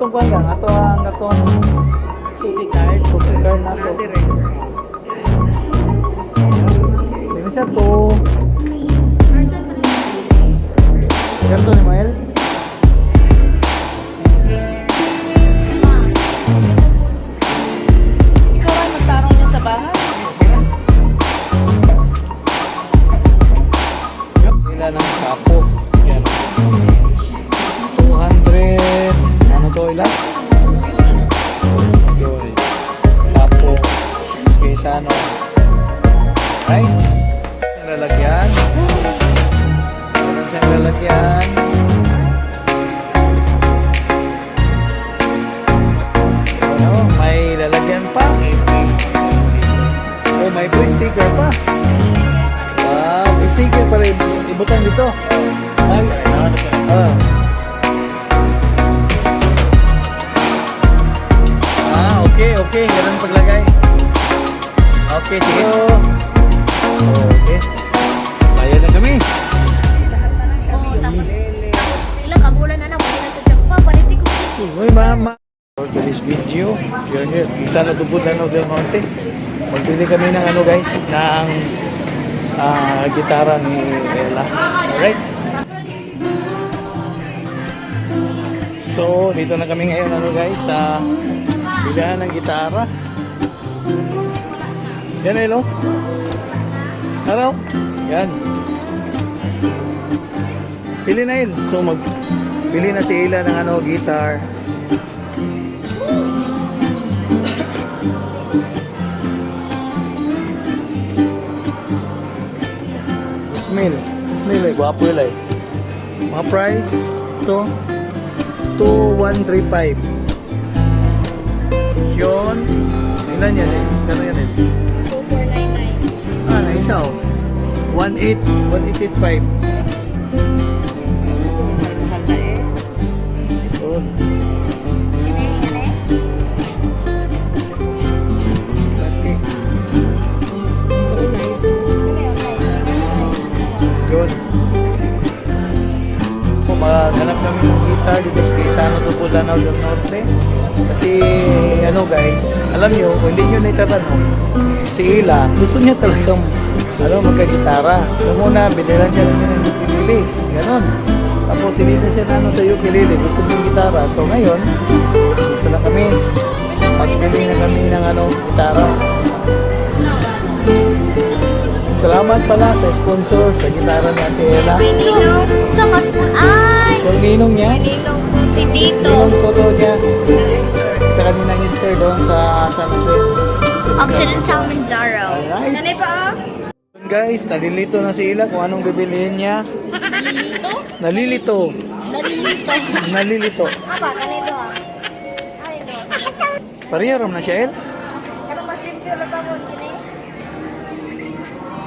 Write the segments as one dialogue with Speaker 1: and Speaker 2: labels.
Speaker 1: atong kuan lang, ato ang atong
Speaker 2: Suki card.
Speaker 1: Suki card na to. Dili siya to. Ganto ni Mael. Okay. Ganun paglagay. Okay, sige. Okay. Bayad na kami.
Speaker 3: Oo, tapos ilang kabulan na na, wala na sa Japan, palitik ko.
Speaker 1: Uy, mama. For today's video, yun yun. Isa na tubod na Del Monte. Magpili kami ng ano guys, ng ah, gitara ni Ella. Alright? So, dito na kami ngayon ano guys, sa bilihan ng gitara. Yan Elo. Hello? Yan. Pili na yun. So, mag Pili na si Ella ng ano, guitar. Smell. Smell eh. Gwapo yun eh. Mga price, to 2135. Yun. Ilan yan eh? Kano yan eh?
Speaker 3: 2499.
Speaker 1: Ah, na isa oh. 18, 1885.
Speaker 2: Mahal na eh.
Speaker 1: Oh.
Speaker 3: Ini,
Speaker 1: maghanap namin ng guitar dito sa Quezano Tupo Lanao del Norte. Kasi ano guys, alam nyo, kung hindi nyo naitatanong, si Ila, gusto niya talagang ano, magka-gitara. Yung muna, binilan siya namin ng ukulele. Ganon. Tapos hindi na siya na ano sa ukulele, gusto niya gitara. So ngayon, dito na kami. Pagbili na kami ng ano, gitara. Salamat pala sa sponsor sa gitara ni Ate Ella.
Speaker 3: Ninong sa kaspun. Ay!
Speaker 1: Yung ninong niya?
Speaker 3: Ninong si Tito.
Speaker 1: Ninong Toto niya. At saka ni Nang Esther doon sa San ano, Jose.
Speaker 3: Oxygen sa Manjaro. Oh.
Speaker 1: Alright.
Speaker 3: Nanay pa oh.
Speaker 1: Guys, nalilito na si Ila kung anong bibilihin niya.
Speaker 3: Nalilito?
Speaker 1: Nalilito.
Speaker 3: Nalilito.
Speaker 1: Nalilito.
Speaker 3: Aba, kanito ah. Pareho
Speaker 1: ram na siya, El?
Speaker 3: Pero mas limpyo na tamo,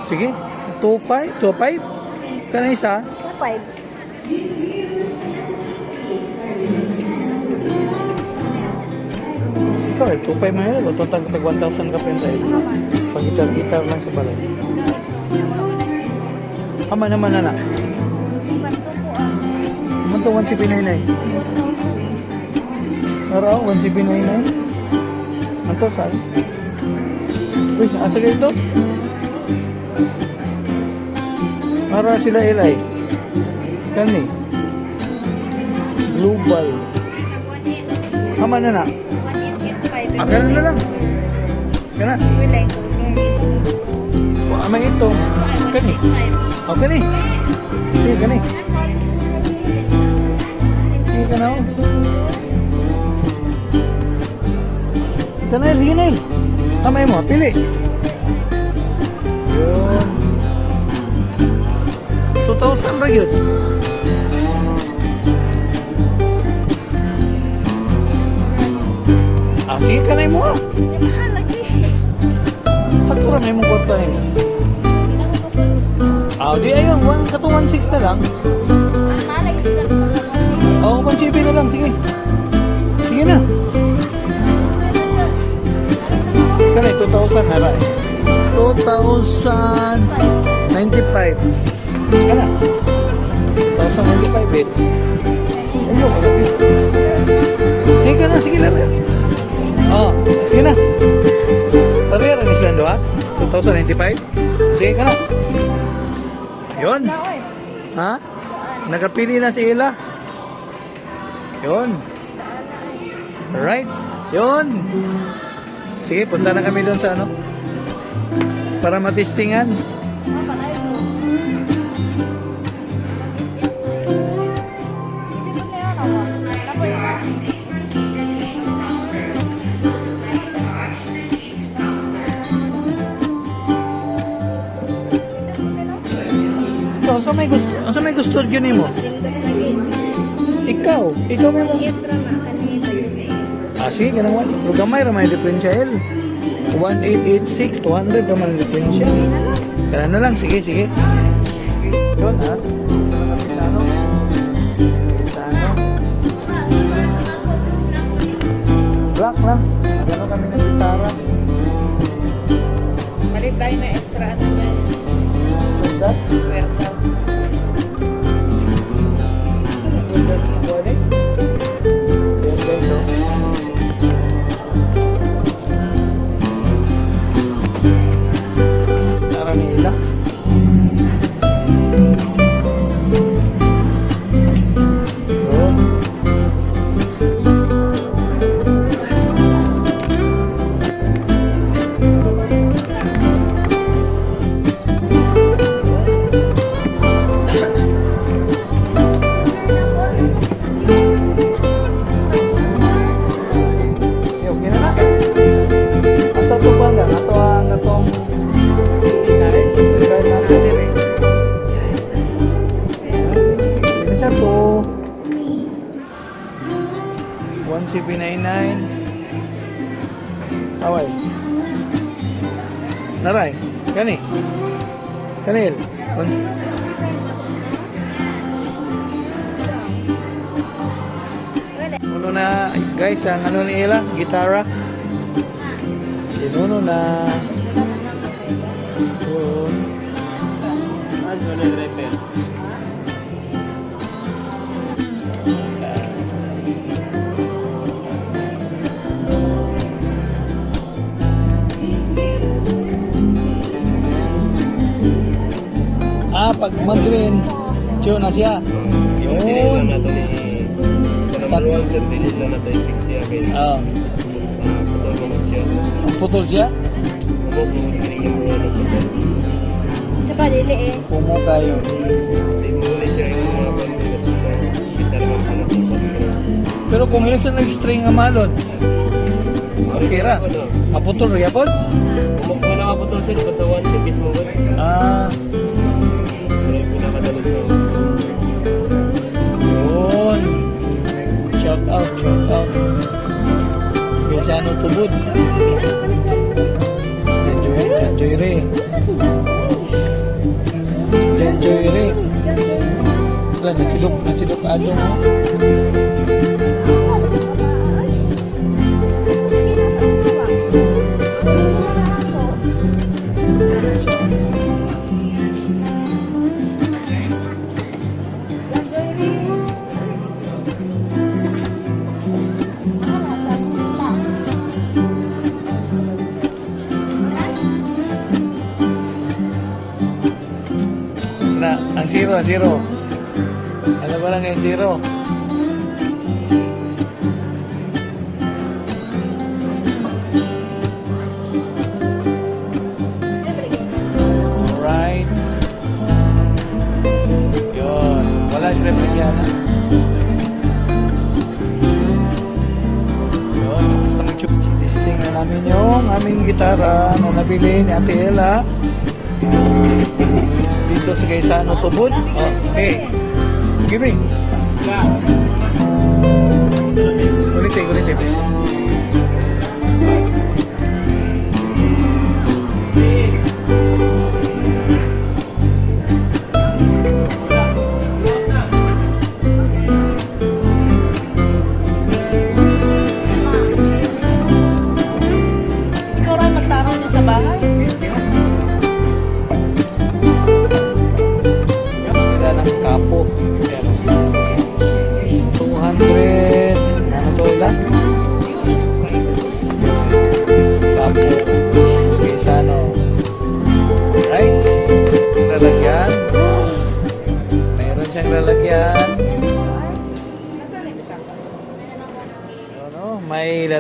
Speaker 1: Sige, 2-5? 2-5? Kanang isa?
Speaker 3: 2-5.
Speaker 1: ka eh. 2.5 mo yan. O tag 1,000 ka penta eh. Pag itar-itar lang sa balay. Ama naman na
Speaker 3: na. Mantuan si
Speaker 1: Pinoy na eh. Naraw, 1 si Pinoy na eh. Manto, saan? Uy, asa kayo ito? Para sila ilay. Kani. Global. Ama na na. Akala na lang. Kana.
Speaker 3: Wilay ko.
Speaker 1: Ama ito. Kani. O, kani. Sige, kani. Sige ka na. oh. Kanail, sige Nail. Kamay mo, pili. Yun. 2,000 ba yun? Ah, sige kanay mo ah. Sakto na mong kwarta eh. Ah, di ayun, 1 kato 1.6 na lang. Oo, oh, 1 na lang, sige. Sige na. Kanay, 2,000 na lang. 2,095. Kana. 2,095 eh. Ayun, malapit. Sige 1,095? Sige Oh, sige na. Pare, ang Islando ha? 2095? Sige ka na. Yun. Ha? Nagapili na si Ila. Yun. Alright. Yun. Sige, punta na kami doon sa ano. Para matistingan. May gusto, sa may gusto yun mo? Ikaw, ikaw may mo. Ah, sige, ganun wala. Pero gamay ramay differential. 1886, 200 naman ang differential. Ganun na lang, sige, sige. Yun, ha? Sa ano? Ano? Black lang. Nagano kami ng gitara.
Speaker 2: Malit tayo na extra ano yan.
Speaker 1: Sundas.
Speaker 2: Puertas.
Speaker 1: Na, guys, ang ano ni Ella, gitara. Sinuno na. Yun. Ah, pag mag-green, chiyo na siya. Yun.
Speaker 4: Na sa sir, tinignan na fix siya kay
Speaker 1: Ah,
Speaker 4: ah, putol mo siya.
Speaker 1: ang putol siya.
Speaker 4: Abog mo tinignan mo na putol.
Speaker 3: Tsaka dili eh.
Speaker 1: Pumo kayo.
Speaker 4: Siya yung mga bandila sa gitar mo sa napapag
Speaker 1: Pero kung isa nag-string ang malon, okay ra. Maputol ra yapon?
Speaker 4: Umok mo na kaputol sir, basta one piece mo ba?
Speaker 1: Ah, Tubod. Enjoy, enjoy re. Enjoy re. Wala, nasidok, nasidok adong mo. Na, ang zero. Ano ba lang zero? Alright. Yun. Wala siya. Yun. Basta mag-chup. Testing na namin yung aming gitara na nabili ni Ate Ella. Dito sa Gaisano Tubod. Oh, hey. Give me. Ulitin, ulitin.
Speaker 2: Ikaw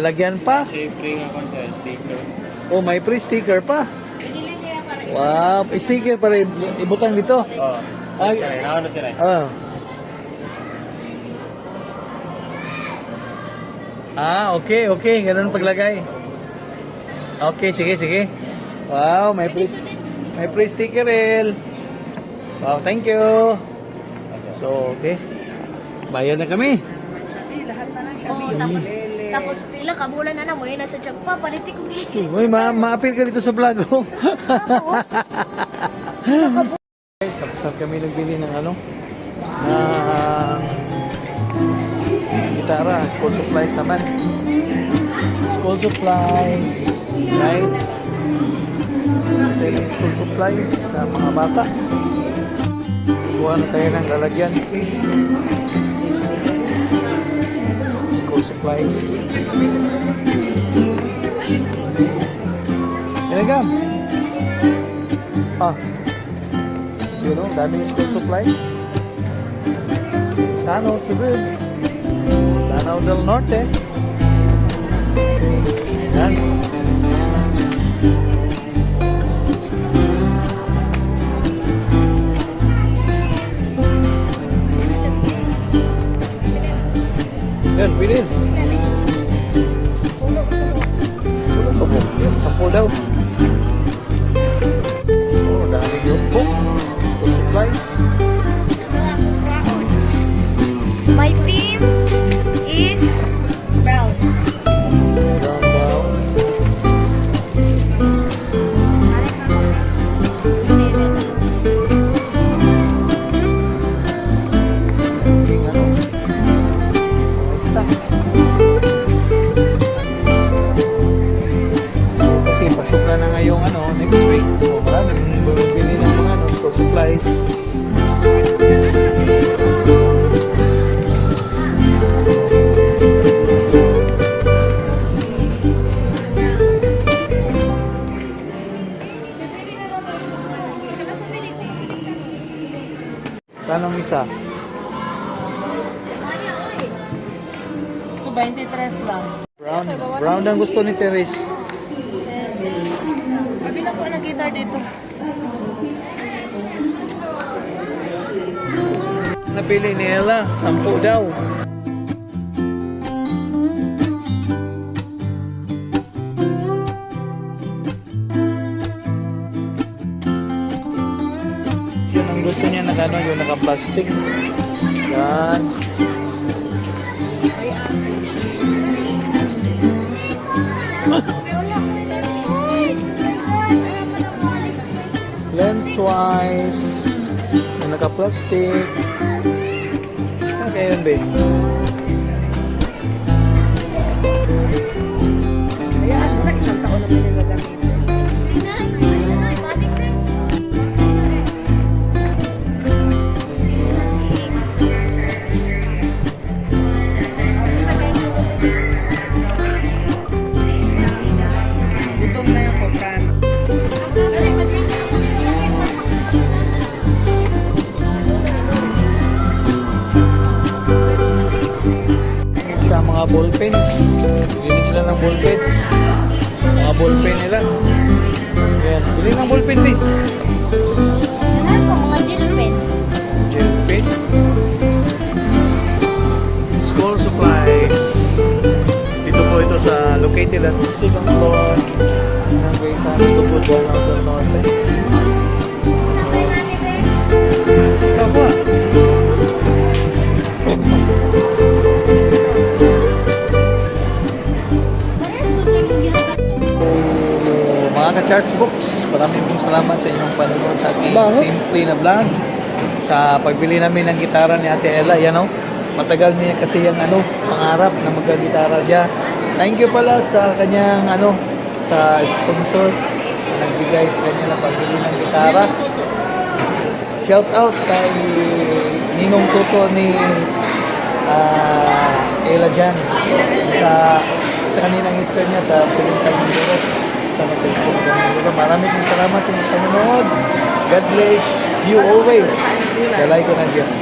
Speaker 1: lalagyan pa.
Speaker 4: Siyempre nga ako sa sticker.
Speaker 1: Oh, may free sticker pa.
Speaker 2: Binili niya para
Speaker 1: Wow, sticker pa rin. Ibutang dito.
Speaker 4: Oo.
Speaker 1: Ay.
Speaker 4: Sir, nakano sir eh.
Speaker 1: Ah. Ah, okay, okay. Ganun paglagay. Okay, sige, sige. Wow, may free, may free sticker rin. Wow, thank you. So, okay. Bayad na kami.
Speaker 2: Shopee, lahat na lang
Speaker 3: Oo,
Speaker 2: Shopee.
Speaker 3: tapos, tapos pila ka bulan na na mo, yun nasa check pa, palitik ko.
Speaker 1: Uy, ma ma-appeal ka dito sa vlog ko. Guys, tapos na kami nagbili ng ano, ng gitara, school supplies naman. School supplies, right? Yung school supplies sa mga bata. Kuha na tayo ng lalagyan. School supplies. Tinagam. Ah. You know, daming school supplies. Sano, Cebu. Lanao del Norte. Isa,
Speaker 2: Ito, 23 lang.
Speaker 1: brown, brown ang gusto ni Teres.
Speaker 2: Sabi na po ng guitar dito.
Speaker 1: Napili ni Ella, sampu daw. Naka-plastic. Yan. Lengthwise. Yung naka-plastic. Okay yun, babe. Sa mga ballpens. Bili sila ng ballpens. Mga ballpen nila. Ayan. Bili ng ballpen, di.
Speaker 3: Ano ko, mga gel pen.
Speaker 1: Gel pen. School supplies. Dito po ito sa located at second floor ng Quezon. Ito po dyan lang sa norte. Ka-charts books, maraming pong salamat sa inyong panonood sa ating simple na vlog. Sa pagbili namin ng gitara ni Ate Ella, yan o. Matagal niya kasi yung ano, pangarap na magka-gitara siya. Thank you pala sa kanyang ano, sa sponsor na nagbigay sa kanya ng pagbili ng gitara. Shout out kay Ninong Tuto ni ah, Ella Jan sa sa kaninang Easter niya sa Pilintang Mindoro sa Masaypong Mindoro. Marami pong salamat sa inyong panonood. God bless you always. Dalay ko na Diyos.